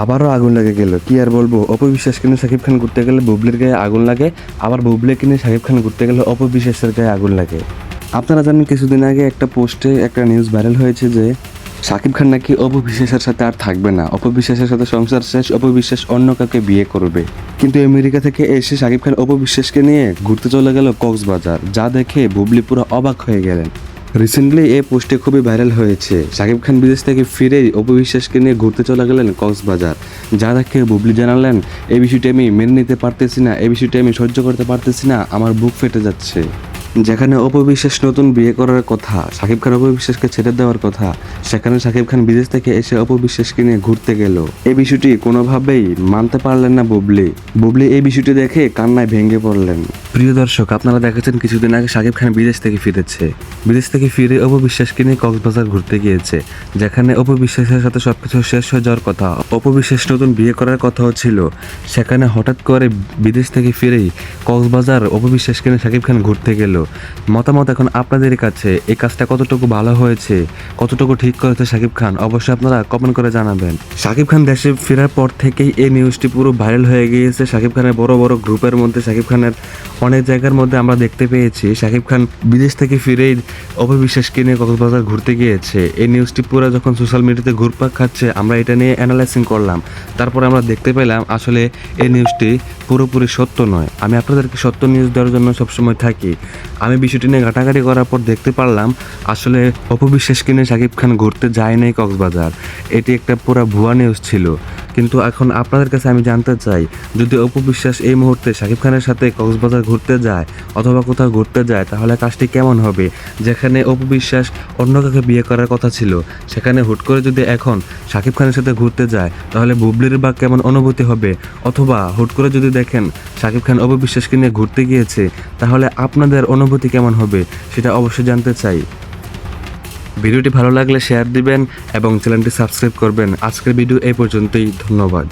আবারও আগুন লেগে গেল। কি আর বলব? অপবিশ্বাস কিনে শাকিব খান ঘুরতে গেলে বুবলির গায়ে আগুন লাগে, আবার বুবলি কিনে শাকিব খান ঘুরতে গেলে অপবিশ্বাসের গায়ে আগুন লাগে। আপনারা জানেন কিছুদিন আগে একটা পোস্টে একটা নিউজ ভাইরাল হয়েছে যে শাকিব খান নাকি অপবিশ্বাসের সাথে আর থাকবে না। অপবিশ্বাসের সাথে সংসার শেষ, অপবিশ্বাস অন্য কাউকে বিয়ে করবে। কিন্তু আমেরিকা থেকে এসে শাকিব খান অপবিশ্বাসকে নিয়ে ঘুরতে চলে গেল কক্সবাজার, যা দেখে বুবলি পুরো অবাক হয়ে গেলেন। রিসেন্টলি এই পোস্টে খুবই ভাইরাল হয়েছে। শাকিব খান বিদেশ থেকে ফিরে অপবিশ্বাসকে নিয়ে ঘুরতে চলে গেলেন কক্সবাজার। যা দেখে বুবলি জানালেন এই বিষয়টি আমি মেনে নিতে পারতেছি না এই বিষয়টি আমি সহ্য করতে পারতেছি না, আমার বুক ফেটে যাচ্ছে। যেখানে অপবিশ্বাস নতুন বিয়ে করার কথা শাকিব খান অপবিশ্বাসকে ছেড়ে দেওয়ার কথা, সেখানে শাকিব খান বিদেশ থেকে এসে অপবিশ্বাসকে নিয়ে ঘুরতে গেল। এই বিষয়টি কোনোভাবেই মানতে পারলেন না বুবলি। বুবলি এই বিষয়টি দেখে কান্নায় ভেঙে পড়লেন। প্রিয় দর্শক, আপনারা দেখেছেন কিছুদিন আগে শাকিব খান বিদেশ থেকে ফিরেছে। বিদেশ থেকে ফিরে অপবিশ্বাসকে নিয়ে কক্সবাজার ঘুরতে গিয়েছে, যেখানে অপবিশ্বাসের সাথে সবকিছু শেষ হয়ে যাওয়ার কথা, অপবিশ্বাস নতুন বিয়ে করার কথাও ছিল। সেখানে হঠাৎ করে বিদেশ থেকে ফিরেই কক্সবাজার অপবিশ্বাসকে নিয়ে শাকিব খান ঘুরতে গেল। মতামত এখন আপনাদের কাছে। এই কাজটা কতটুকু ভালো হয়েছে, কতটুকু ঠিক করেছে শাকিব খান, অবশ্যই আপনারা কমেন্ট করে জানাবেন। শাকিব খান দেশে ফেরার পর থেকেই এই নিউজটি পুরো ভাইরাল হয়ে গিয়েছে। শাকিব খানের বড় বড় গ্রুপের মধ্যে, শাকিব খানের অনেক জায়গার মধ্যে আমরা দেখতে পেয়েছি। শাকিব খান বিদেশ থেকে ফিরেই অপবিশ্বাসকে নিয়ে কক্সবাজার ঘুরতে গিয়েছে। এই নিউজটি পুরো যখন সোশ্যাল মিডিয়াতে ঘুরপাক খাচ্ছে, আমরা এটা নিয়ে অ্যানালাইসিং করলাম। তারপরে আমরা দেখতে পেলাম, আসলে এই নিউজটি পুরোপুরি সত্য নয়। আমি আপনাদেরকে সত্য নিউজ দেওয়ার জন্য সবসময় থাকি। আমি বিষয়টি নিয়ে ঘাটাঘাটি করার পর দেখতে পারলাম, আসলে অপবিশ্বাস কিনে শাকিব খান ঘুরতে যায় নাই কক্সবাজার। এটি একটা পুরা ভুয়া নিউজ ছিল। কিন্তু এখন আপনাদের কাছে আমি জানতে চাই, যদি অপবিশ্বাস এই মুহূর্তে শাকিব খানের সাথে কক্সবাজার ঘুরতে যায় অথবা কোথাও ঘুরতে যায়, তাহলে কাজটি কেমন হবে? যেখানে অপবিশ্বাস অন্য কাউকে বিয়ে করার কথা ছিল, সেখানে হুট করে যদি এখন শাকিব খানের সাথে ঘুরতে যায়, তাহলে বুবলির বা কেমন অনুভূতি হবে? অথবা হুট করে যদি দেখেন শাকিব খান অপবিশ্বাসকে নিয়ে ঘুরতে গিয়েছে, তাহলে আপনাদের অনুভূতি কেমন হবে, সেটা অবশ্যই জানতে চাই। ভিডিওটি ভালো লাগলে শেয়ার দিবেন এবং চ্যানেলটি সাবস্ক্রাইব করবেন। আজকের ভিডিও এই পর্যন্তই ধন্যবাদ।